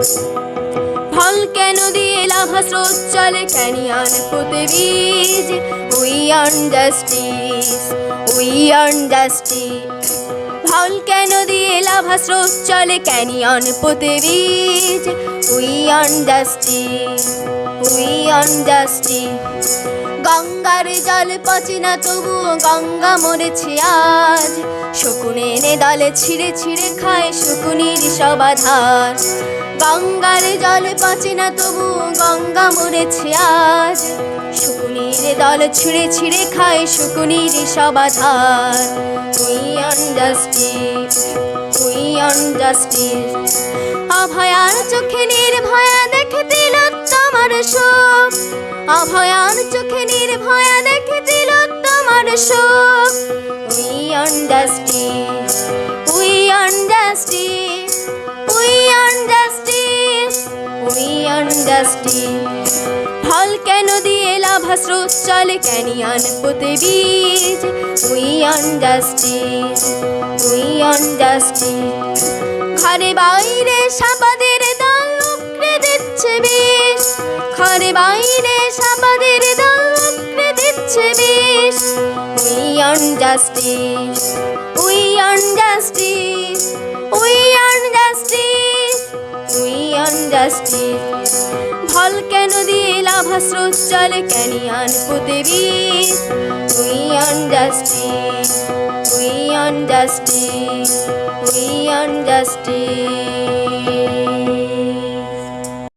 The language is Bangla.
ফল কেন দিয়ে লাভা স্রোত চলে ক্যানিয়ন পুঁতে বীজ উই জাস্টিস উই জাস্টিস ফল কেন দিয়ে লাভা স্রোত চলে ক্যানিয়ন পুঁতে বীজ উই জাস্টিস উই জাস্টিস গঙ্গার জল পচে না তবু গঙ্গা মরেছে আজ। দলে ছিঁড়ে ছিঁড়ে খায় শকুনির সবাধার। গঙ্গার জলে পচে না তবু গঙ্গা মরেছে আজ। শকুনির দল ছিঁড়ে ছিঁড়ে খায় শকুনির সবাধার। We want justice we want justice অভয়ার চোখে নির্ভয়া দেখে দিল তোমার শোক। অভয়ার চোখে নির্ভয়া দেখে দিল তোমার শোক। অন জাস্টিস ফল কেন দিয়ে লাভা স্রোত চলে ক্যানিয়ন পুঁতে বীজ? We want justice we want justice ঘরে বাইরে সাপাদের দল উকড়ে দিচ্ছে বিষ। ঘরে বাইরে সাপাদের দল উকড়ে দিচ্ছে বিষ। We want justice we want want ভল কেন দিয়ে লাভা স্রোত চলে ক্যানিয়ন পুঁতে বীজ we want justice we want justice we want justice